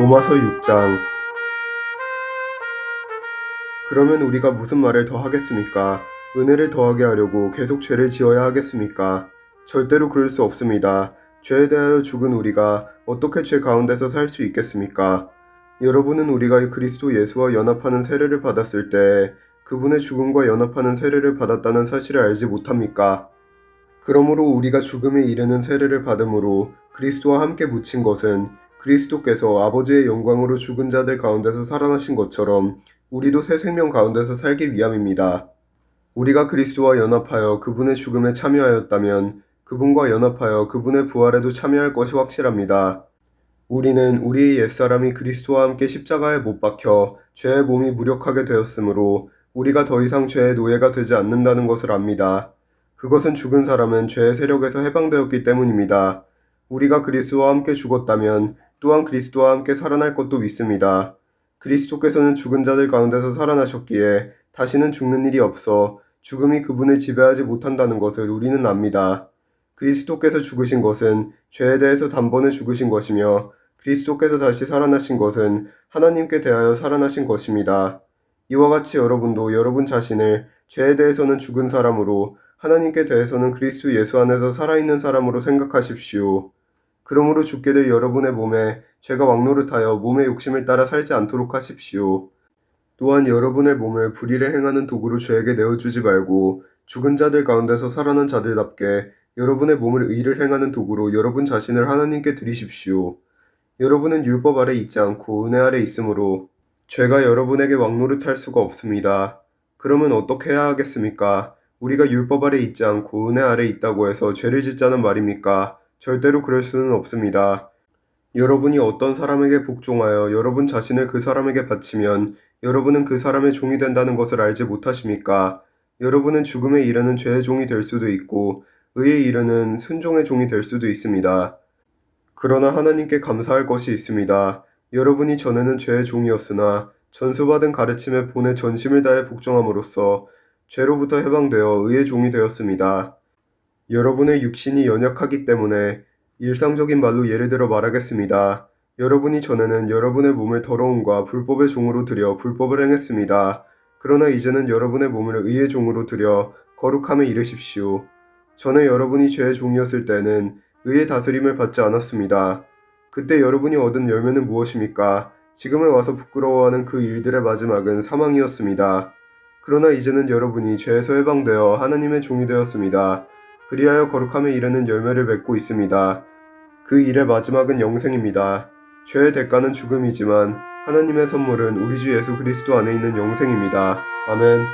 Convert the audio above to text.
로마서 6장 그러면 우리가 무슨 말을 더 하겠습니까? 은혜를 더하게 하려고 계속 죄를 지어야 하겠습니까? 절대로 그럴 수 없습니다. 죄에 대하여 죽은 우리가 어떻게 죄 가운데서 살 수 있겠습니까? 여러분은 우리가 그리스도 예수와 연합하는 세례를 받았을 때 그분의 죽음과 연합하는 세례를 받았다는 사실을 알지 못합니까? 그러므로 우리가 죽음에 이르는 세례를 받음으로 그리스도와 함께 묻힌 것은 그리스도께서 아버지의 영광으로 죽은 자들 가운데서 살아나신 것처럼 우리도 새 생명 가운데서 살기 위함입니다. 우리가 그리스도와 연합하여 그분의 죽음에 참여하였다면 그분과 연합하여 그분의 부활에도 참여할 것이 확실합니다. 우리는 우리의 옛사람이 그리스도와 함께 십자가에 못 박혀 죄의 몸이 무력하게 되었으므로 우리가 더 이상 죄의 노예가 되지 않는다는 것을 압니다. 그것은 죽은 사람은 죄의 세력에서 해방되었기 때문입니다. 우리가 그리스도와 함께 죽었다면 또한 그리스도와 함께 살아날 것도 믿습니다. 그리스도께서는 죽은 자들 가운데서 살아나셨기에 다시는 죽는 일이 없어 죽음이 그분을 지배하지 못한다는 것을 우리는 압니다. 그리스도께서 죽으신 것은 죄에 대해서 단번에 죽으신 것이며 그리스도께서 다시 살아나신 것은 하나님께 대하여 살아나신 것입니다. 이와 같이 여러분도 여러분 자신을 죄에 대해서는 죽은 사람으로 하나님께 대해서는 그리스도 예수 안에서 살아있는 사람으로 생각하십시오. 그러므로 될 여러분의 몸에 죄가 왕노릇하여 몸의 욕심을 따라 살지 않도록 하십시오. 또한 여러분의 몸을 불의를 행하는 도구로 죄에게 내어주지 말고 죽은 자들 가운데서 살아난 자들답게 여러분의 몸을 의를 행하는 도구로 여러분 자신을 하나님께 드리십시오. 여러분은 율법 아래 있지 않고 은혜 아래 있으므로 죄가 여러분에게 왕노릇할 수가 없습니다. 그러면 어떻게 해야 하겠습니까? 우리가 율법 아래 있지 않고 은혜 아래 있다고 해서 죄를 짓자는 말입니까? 절대로 그럴 수는 없습니다. 여러분이 어떤 사람에게 복종하여 여러분 자신을 그 사람에게 바치면 여러분은 그 사람의 종이 된다는 것을 알지 못하십니까? 여러분은 죽음에 이르는 죄의 종이 될 수도 있고 의에 이르는 순종의 종이 될 수도 있습니다. 그러나 하나님께 감사할 것이 있습니다. 여러분이 전에는 죄의 종이었으나 전수받은 가르침에 본의 전심을 다해 복종함으로써 죄로부터 해방되어 의의 종이 되었습니다. 여러분의 육신이 연약하기 때문에 일상적인 말로 예를 들어 말하겠습니다. 여러분이 전에는 여러분의 몸을 더러움과 불법의 종으로 들여 불법을 행했습니다. 그러나 이제는 여러분의 몸을 의의 종으로 들여 거룩함에 이르십시오. 전에 여러분이 죄의 종이었을 때는 의의 다스림을 받지 않았습니다. 그때 여러분이 얻은 열매는 무엇입니까? 지금에 와서 부끄러워하는 그 일들의 마지막은 사망이었습니다. 그러나 이제는 여러분이 죄에서 해방되어 하나님의 종이 되었습니다. 그리하여 거룩함에 이르는 열매를 맺고 있습니다. 그 일의 마지막은 영생입니다. 죄의 대가는 죽음이지만 하나님의 선물은 우리 주 예수 그리스도 안에 있는 영생입니다. 아멘.